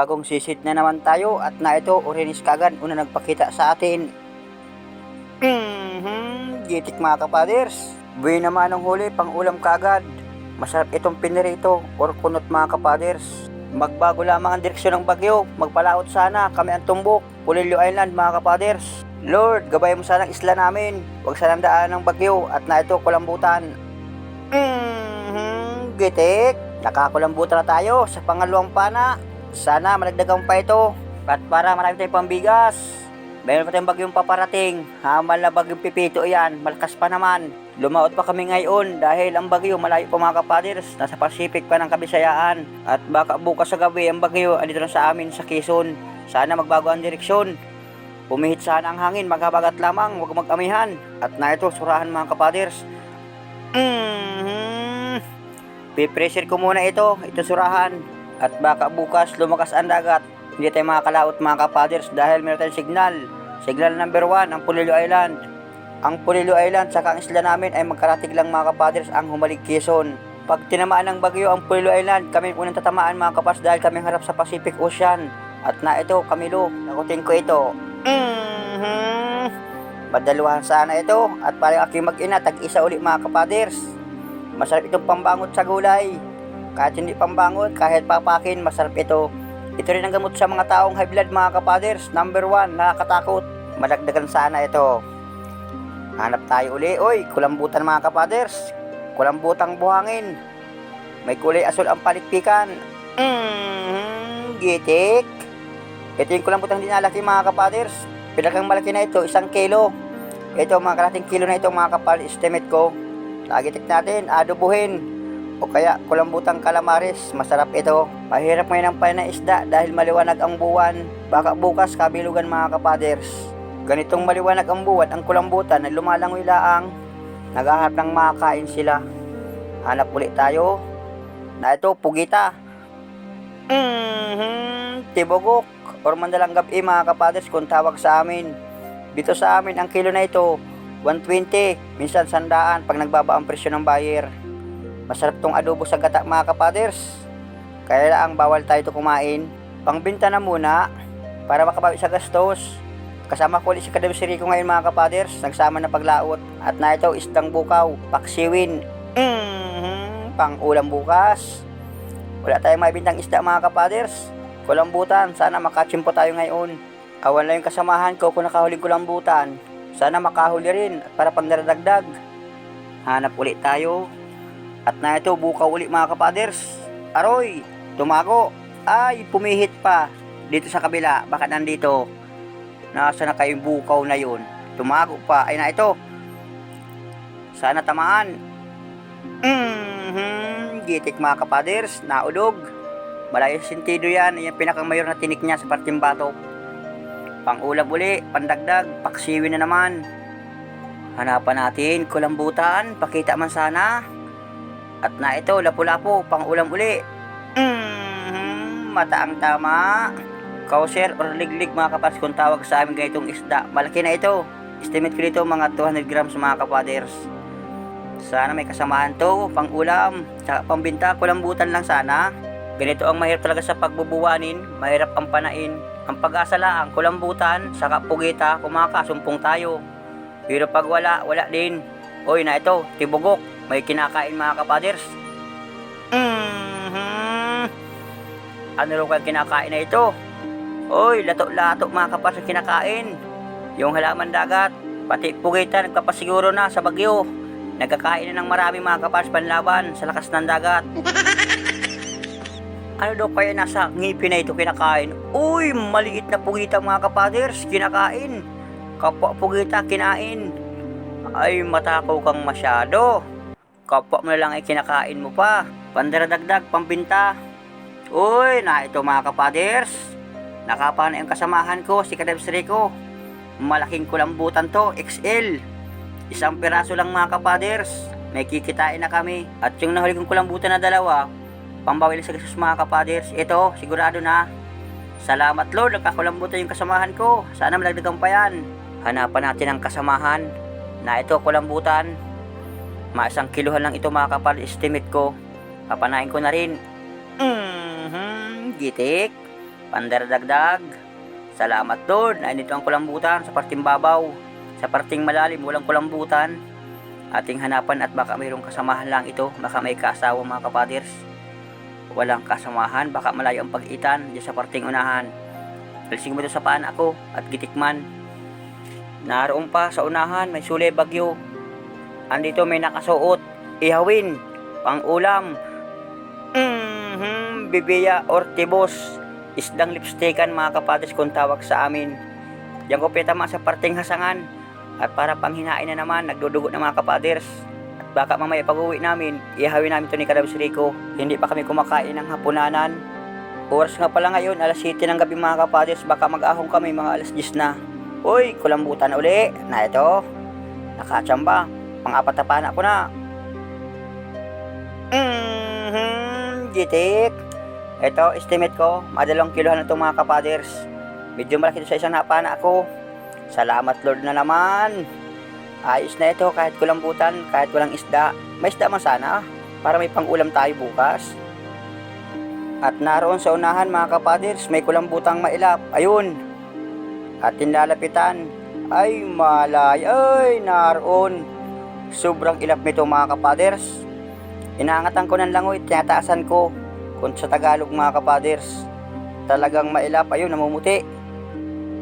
panibagong sisit na naman tayo at na ito, Orinis Kagan, una nagpakita sa atin. Mhm, gitik mga kapaders. Buwi naman ang huli, pang ulam kagad. Masarap itong pinirito or kunot mga kapaders. Magbago lamang ang direksyon ng bagyo. Magpalaot sana kami ang tumbok. Pulilio Island mga kapaders. Lord, gabay mo sana ang isla namin. Huwag sanang daan ng bagyo at na ito kulambutan. Mhm, gitik. Nakakulambutan na tayo sa pangalawang pana. Sana malagdagang pa ito. At para marami tayong pambigas. Meron pa tayong bagyong paparating. Hamal na bagyong pipito yan. Malakas pa naman. Lumaot pa kami ngayon dahil ang bagyo malayo pa mga kapaders. Nasa Pacific pa ng Kabisayaan. At baka bukas sa gabi ang bagyo andito na sa amin sa Quezon. Sana magbago ang direksyon. Pumihit sana ang hangin, maghabagat lamang, huwag mag-amihan. At na ito, surahan mga kapaders. Mhm. Pipressure ko muna ito, ito surahan. At baka bukas lumakas ang dagat. Hindi tayo makakalaot mga kapaders dahil meron tayong signal. Signal number 1, ang Pulilo Island. Ang Pulilo Island sa ang isla namin ay magkaratig lang mga kapaders ang humalig Quezon. Pag tinamaan ng bagyo ang Pulilo Island, kami unang tatamaan mga kapas dahil kami harap sa Pacific Ocean. At na ito, Camilo, nakutin ko ito. Mhm. Madaluhan sana ito at parang aking mag-ina, tag-isa uli mga kapaders. Masarap itong pambangot sa gulay. Kahit hindi pambangot, kahit papakin, masarap ito. Ito rin ang gamot sa mga taong high blood mga kapaders. Number one, nakakatakot. Madagdagan sana ito. Hanap tayo uli. Oy, kulambutan mga kapaders. Kulambutang buhangin. May kulay asul ang palikpikan. Mm, gitik. Ito yung kulambutang dinalaki mga kapaders. Pinakang malaki na ito, isang kilo. Ito mga kalating kilo na ito mga kapal, estimate ko. Lagitik natin, adobuhin. O kaya kulambutang kalamares, masarap ito. Mahirap ngayon ang pain ng isda dahil maliwanag ang buwan. Baka bukas kabilugan mga kapaders. Ganitong maliwanag ang buwan, ang kulambutan na lumalangoy laang. Naghahanap ng makakain sila. Hanap ulit tayo. Na ito, pugita. Mhm, tibogok or mandalang gabi mga kapaders kung tawag sa amin. Dito sa amin, ang kilo na ito, 120, minsan sandaan pag nagbaba ang presyo ng buyer. Masarap tong adobo sa gata mga kapaders. Kaya lang bawal tayo ito kumain. Pangbinta na muna para makabawi sa gastos. Kasama ko ulit si Kadam Sirico ngayon mga kapaders. Nagsama na paglaot. At na ito isdang bukaw, paksiwin. Mhm, pang ulam bukas. Wala tayong mabintang isda mga kapaders. Kulambutan, sana makachimpo tayo ngayon. Awan lang yung kasamahan ko kung nakahuling kulambutan. Sana makahuli rin at para pandaradagdag. Hanap ulit tayo. At na ito, bukaw ulit mga kapaders. Aroy, tumago. Ay, pumihit pa. Dito sa kabila, bakit nandito? Nasa na kayong bukaw na yun? Tumago pa. Ay na ito. Sana tamaan. Mhm, gitik mga kapaders, naudog. Malayo sentido yan, yan pinakang mayor na tinik niya sa parting batok. Pang-ulam uli, pandagdag, paksiwin na naman. Hanapan natin, kulambutan, pakita man sana. At na ito, lapu-lapu, pang-ulam uli. Mhm, mata ang tama. Kauser or liglig mga kapas kung tawag sa amin ganitong isda. Malaki na ito. Estimate ko dito mga 200 grams mga kapaders. Sana may kasamahan to, pang ulam, tsaka pambinta, kulambutan lang sana. Ganito ang mahirap talaga sa pagbubuwanin, mahirap ang panain. Ang pag-asa lang, kulambutan, saka pugita, kumakasumpong tayo. Pero pag wala, wala din. Oy na ito, tibugok, may kinakain mga kapaders. Mhm. Ano rin kaya kinakain na ito? Oy, lato-lato mga kapaders kinakain. Yung halaman dagat, pati pugita, nagpapasiguro na sa bagyo. Nagkakain na ng marami mga kapas panlaban sa lakas ng dagat. ano daw kaya nasa ngipin na ito kinakain? Uy, maliit na pugita mga kapaders, kinakain. Kapwa pugita, kinain. Ay, matakaw kang masyado. Kapwa mo lang ay kinakain mo pa. Pandaradagdag, pambinta. Uy, na ito mga kapaders. Nakapana yung kasamahan ko, si Kadebs Rico. Malaking kulambutan to, XL. Isang piraso lang mga kapaders. May kikitain na kami. At yung nahuli kong kulambutan na dalawa, pambawi lang sa gasos mga kapaders. Ito, sigurado na. Salamat Lord, nagkakulambutan yung kasamahan ko. Sana malagdagan pa yan. Hanapan natin ang kasamahan. Na ito, kulambutan. Maisang kiluhan lang ito mga kapaders, estimate ko. Papanain ko na rin. Mhm, gitik. Pandaradagdag. Salamat Lord na inito ang kulambutan sa parting babaw. Sa parting malalim, walang kulambutan. Ating hanapan at baka mayroong kasamahan lang ito. Baka may kaasawa mga kapaders. Walang kasamahan, baka malayo ang pag-itan sa parting unahan. Alisin mo ito sa paan ako at gitikman. Naroon pa sa unahan, may suli bagyo. Andito may nakasuot, ihawin, pang-ulam. Mhm, bibiya or tibos. Isdang lipstikan mga kapadres kung tawag sa amin. Diyan ko pinatama sa parting hasangan. At para panghinain na naman, nagdudugo ng mga kapaders. At baka mamaya pag uwi namin, ihawin namin to ni Kadabs Rico. Hindi pa kami kumakain ng hapunanan. Oras nga pala ngayon, alas 7 ng gabi mga kapaders, baka mag-ahong kami mga alas 10 na. Uy, kulambutan uli. Na ito, nakachamba. Pang-apat na pana ko na. Mhm, gitik. Ito, estimate ko, madalawang kilohan na itong mga kapaders. Medyo malaki ito sa isang napana ako. Salamat Lord na naman. Ayos na ito kahit kulambutan, kahit walang isda. May isda man sana para may pang-ulam tayo bukas. At naroon sa unahan mga kapaders, may kulambutang mailap. Ayun. At tinlalapitan. Ay malay. Ay naroon. Sobrang ilap nito mga kapaders. Inaangatan ko ng langoy, tinataasan ko. Kung sa Tagalog mga kapaders, talagang mailap. Ayun, namumuti.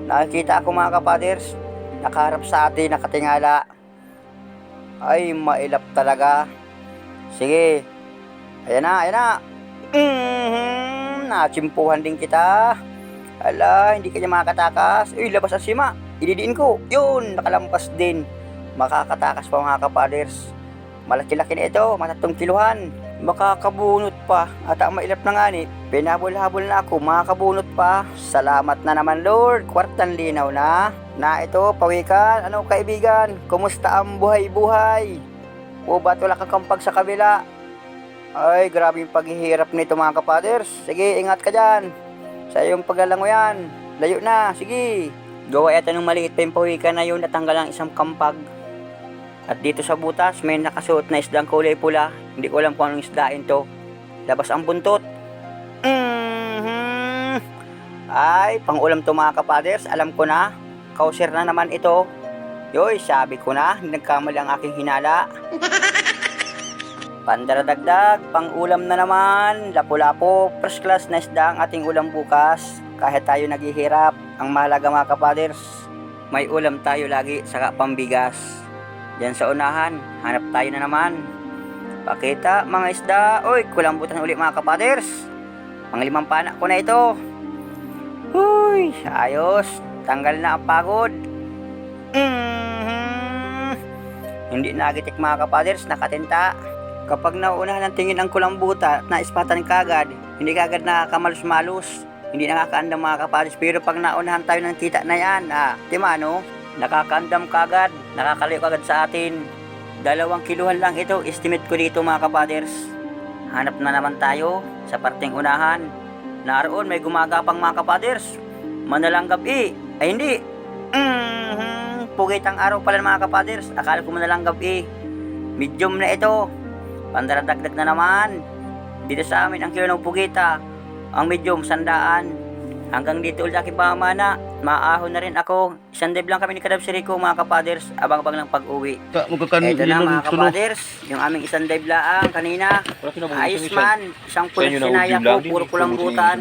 Nakikita ako mga kapaders, nakaharap sa atin, nakatingala. Ay, mailap talaga. Sige. Ayan na, ayan na. Mhm, nachimpuhan din kita. Ala, hindi kanya makakatakas. Uy, labas ang sima. Ididiin ko. Yun, nakalampas din. Makakatakas pa mga kapaders. Malaki-laki na ito, matatong kiluhan. Makakabunot pa. At ang mailap na nga ni, pinabol-habol na ako, makakabunot pa. Salamat na naman Lord, kwartang linaw na. Na ito, pawikan, ano kaibigan, kumusta ang buhay-buhay? O ba't wala kang kampag sa kabila? Ay, grabe yung paghihirap nito mga kapaders. Sige, ingat ka dyan. Sa iyong paglalango yan. Layo na, sige. Gawa yata ng maliit pa yung pawikan na yun, natanggal ang isang kampag. At dito sa butas, may nakasuot na isdang kulay pula. Hindi ko alam kung anong isdain to. Labas ang buntot. Mhm. Ay, pangulam to mga kapaders. Alam ko na. Kauser na naman ito. Yoy, sabi ko na, nagkamali ang aking hinala. Pandaradagdag, pangulam na naman. Lapu-lapo, first class na isda ang ating ulam bukas. Kahit tayo naghihirap, ang mahalaga mga kapaders, may ulam tayo lagi saka pambigas. Diyan sa unahan, hanap tayo na naman. Pakita mga isda. Uy, kulambutan uli mga kapaders. Panglimang pana ko na ito. Uy, ayos. Tanggal na ang pagod. Mhm. Hindi nagitik mga kapaders, nakatinta. Kapag nauunahan ng tingin ang kulambuta at naispatan kagad, hindi kagad nakakamalus-malus. Hindi nakakaandam mga kapaders. Pero pag naunahan tayo ng kita na yan, ah, di no? Nakakaandam kagad, nakakalayo kagad sa atin. Dalawang kiluhan lang ito, estimate ko dito mga kapaders. Hanap na naman tayo sa parting unahan. Naroon may gumagapang mga kapaders. Manalang gabi. Ay hindi. Mhm. Pugit araw pala mga kapaders. Akala ko manalang gabi. Medium na ito. Pandaradagdag na naman. Dito sa amin ang kilo ng pugita. Ang medium, sandaan. Hanggang dito ulit aking pamana. Maahon na rin ako. Isang dive lang kami ni Kadab Rico mga kapaders. Abang-abang lang pag-uwi. Ito na mga kapaders. Yung aming isang dive laang kanina. Ayos man. Isang pulis sinaya ko. Puro kulambutan.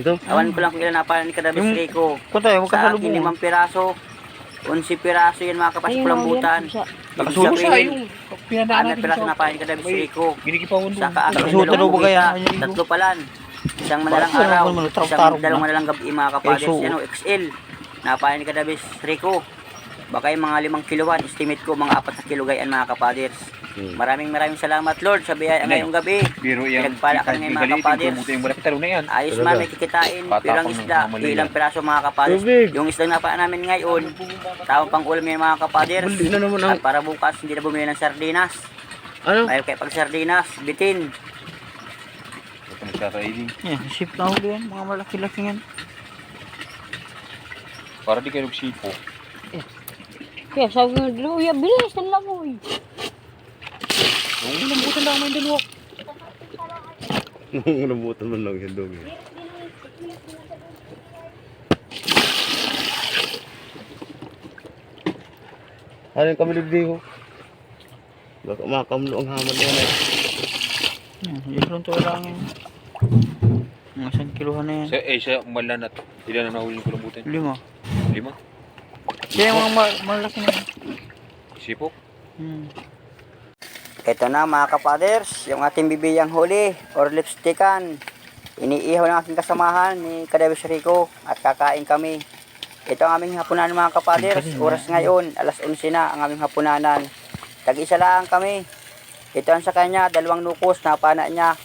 Ito. Awan ko lang kung ilan napala ni Kadab tayo, Sa akin, limang piraso. 11 piraso yan mga kapatid kulambutan. Ibig Nakasulong sa yung Anak piraso na pa ni Kadab Nakasuot na daw ba kaya? Tatlo palan. Isang madalang Bakit araw, naman, isang tarong-tarong dalawang na? madalang gabi mga kapaders. Eh, so- Yan o, XL. Napayan ni Kadabis Rico. Baka yung mga limang kilowan, estimate ko mga apat na kilo gayaan mga kapaders. Hmm. Maraming maraming salamat Lord sa biyaya ngayong gabi. Pero yung Pinagpala kami ngayon mga kapaders. yan. Ayos man, may kikitain. Patapang Pero ang ng isda, mga Manila. ilang piraso mga kapaders. Yung isda na pa namin ngayon, tawang pang ulam yung mga kapaders. At para bukas, hindi na bumili ng sardinas. Ano? Mayroon kayo pag sardinas, bitin. Kakainin. Yeah, ship na huli yan. Mga malaki-laki yan. Para di kayo nagsipo. Yeah. Kaya sabi ko, Luya, bilis ng lamoy. Ang lambutan lang may dalawa. Ang lambutan man lang yan, Domi. Ano yung kamilibdi ko? Baka makamlo ang hamad na eh. yan eh. Hmm, yun lang to lang yun. Mga isang kiluhan na yan. Sa, eh, sa malanat. Ilan ang nahuli ng kulambutan? Lima. Lima? Kaya yung mga ma- malaki na yan. Sipok? Hmm. Ito na mga kapaders, yung ating bibiyang huli or lipstickan. Iniihaw ng aking kasamahan ni Kadebes Rico at kakain kami. Ito ang aming hapunan mga kapaders. Oras ngayon, alas 11 na ang aming hapunanan. Tag-isa lang kami. Ito ang sa kanya, dalawang nukos na pana niya.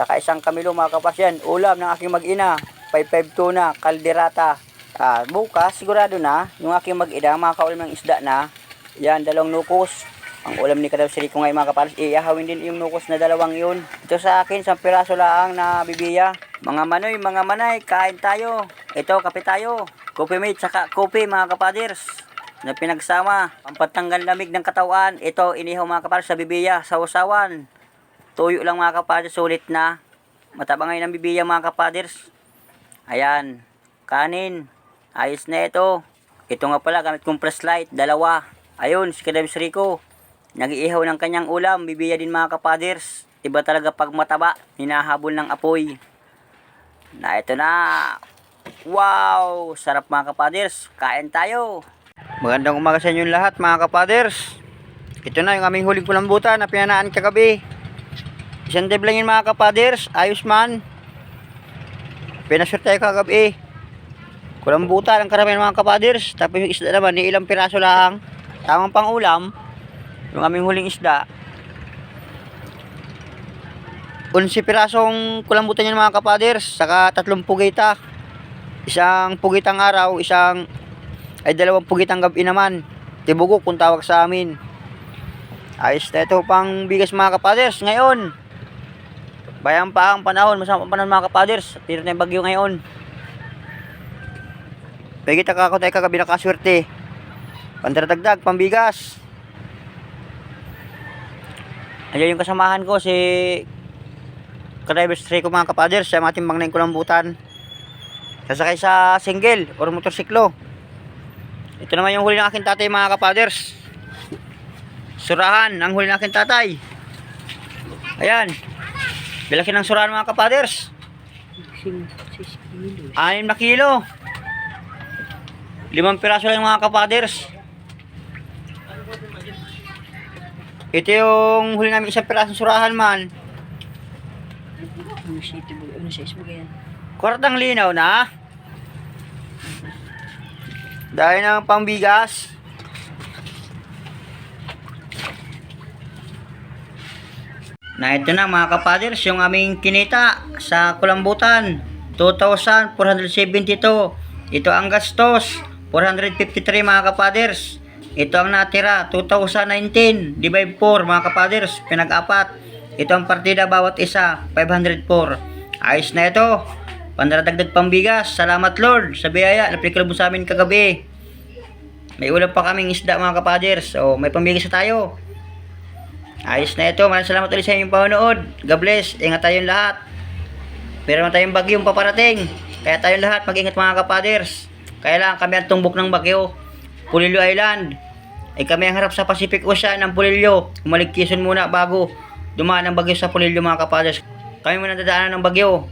Saka isang kamilo mga kapasyan. Ulam ng aking mag-ina. 5-5 tuna, kalderata. Ah, bukas, sigurado na, yung aking mag-ina, mga kaulam ng isda na. Yan, dalawang nukos. Ang ulam ni Kadal Rico ngayon mga kapalas, iahawin din yung nukos na dalawang yun. Ito sa akin, sa piraso lang na bibiya. Mga manoy, mga manay, kain tayo. Ito, kape tayo. Coffee mate, saka coffee mga kapaders. Na pinagsama, pampatanggal lamig ng katawan. Ito, inihaw mga kapaders sa bibiya, sa usawan. Tuyo lang mga kapaders, sulit na. Mataba ngayon ang bibiya mga kapaders. Ayan, kanin. Ayos na ito. Ito nga pala, gamit kong press light, dalawa. Ayun, si Kadebs Rico. Nag-iihaw ng kanyang ulam, bibiya din mga kapaders. Iba talaga pag mataba, hinahabol ng apoy. Na ito na. Wow! Sarap mga kapaders. Kain tayo. Magandang umaga sa inyo lahat mga kapaders. Ito na yung aming huling kulambutan na pinanaan kagabi. Isang dib lang yun mga kapaders. Ayos man. Pinasure tayo kagabi. Kulambutan ang karamihan mga kapaders. Tapos yung isda naman, ni ilang piraso lang. Tamang pang ulam. Yung aming huling isda. 11 pirasong kulambutan yan mga kapaders. Saka tatlong pugita. Isang pugitang araw, isang ay dalawang pugitang gabi naman. Tibugok kung tawag sa amin. Ayos na ito pang bigas mga kapaders. Ngayon, bayang pa ang panahon. Masama ang panahon mga kapaders. Tiro na yung bagyo ngayon. Pwede kita kako tayo kagabi na kaswerte. Pandaradagdag, pambigas. Ayan yung kasamahan ko si Kadriver's Tray ko mga kapaders sa mga timbang na yung kulambutan. Sasakay sa single or motorsiklo. Ito naman yung huli ng aking tatay mga kapaders. Surahan ang huli ng aking tatay. Ayan. Bilaki ng surahan mga kapaders. Sim, sis, kilo. Anim na kilo. Limang piraso lang mga kapaders. Ito yung huli namin isang pirasong surahan man. Ano? Ano? Kwartang linaw na. Dahil ng pambigas. Na ito na mga kapaders, yung aming kinita sa kulambutan. 2,472. Ito ang gastos. 453 mga kapaders. Ito ang natira. 2019. Divide 4 mga kapaders. Pinag-apat. Ito ang partida bawat isa. 504. Ayos na ito. Pandaradagdag pambigas. Salamat Lord sa biyaya. Napikal mo sa amin kagabi. May ulam pa kaming isda mga kapaders. So may pambigas na tayo. Ayos na ito. Maraming salamat ulit sa inyong panonood. God bless. Ingat tayong lahat. Meron naman tayong bagyong paparating. Kaya tayong lahat mag-ingat mga kapaders. Kaya lang kami ang tumbok ng bagyo. Pulilio Island. Ay kami ang harap sa Pacific Ocean ng Pulilio. Umalig Quezon muna bago dumaan ang bagyo sa Pulilio mga kapaders. Kami muna dadaanan ng bagyo.